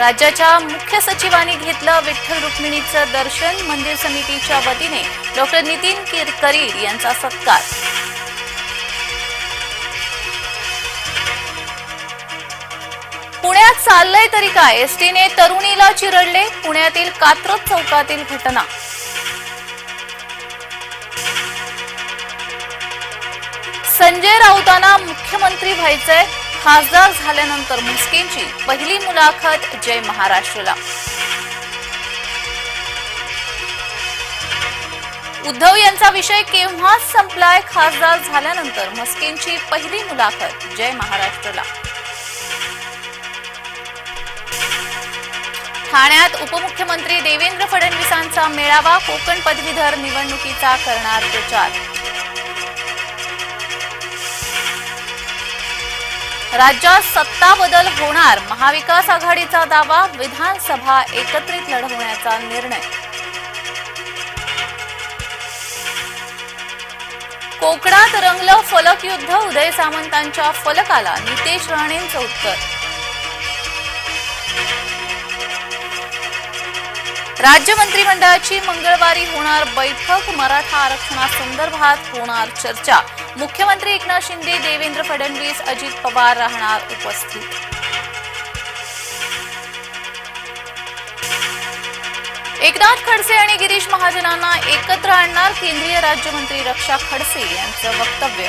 राज्याच्या मुख्य सचिवांनी घेतलं विठ्ठल रुक्मिणीचं दर्शन मंदिर समितीच्या वतीने. डॉक्टर नितीन किरकरीर यांचा सत्कार. पुण्यात चाललंय तरी काय? एसटीने तरुणीला चिरडले पुण्यातील कात्रत चौकातील घटना. संजय राऊतांना मुख्यमंत्री व्हायचंय. खासदार झाल्यानंतर मुस्किनची पहिली मुलाखत जय महाराष्ट्रला. उद्धव यांचा विषय केव्हाच संपलाय? खासदार झाल्यानंतर मस्केंची पहिली मुलाखत जय महाराष्ट्रला. ठाण्यात उपमुख्यमंत्री देवेंद्र फडणवीसांचा मेळावा कोकण पदवीधर निवडणुकीचा करणार प्रचार. राज्यात सत्ता बदल होणार महाविकास आघाडीचा दावा विधानसभा एकत्रित लढवण्याचा निर्णय. कोकणात रंगलं फलक युद्ध उदय सामंतांच्या फलकाला नितेश राणेंचं उत्तर. राज्य मंत्रिमंडळाची मंगळवारी होणार बैठक. मराठा आरक्षणासंदर्भात होणार चर्चा. मुख्यमंत्री एकनाथ शिंदे देवेंद्र फडणवीस अजित पवार राहणार उपस्थित. एकनाथ खडसे आणि गिरीश महाजनांना एकत्र आणणार केंद्रीय राज्यमंत्री रक्षा खडसे यांचं वक्तव्य.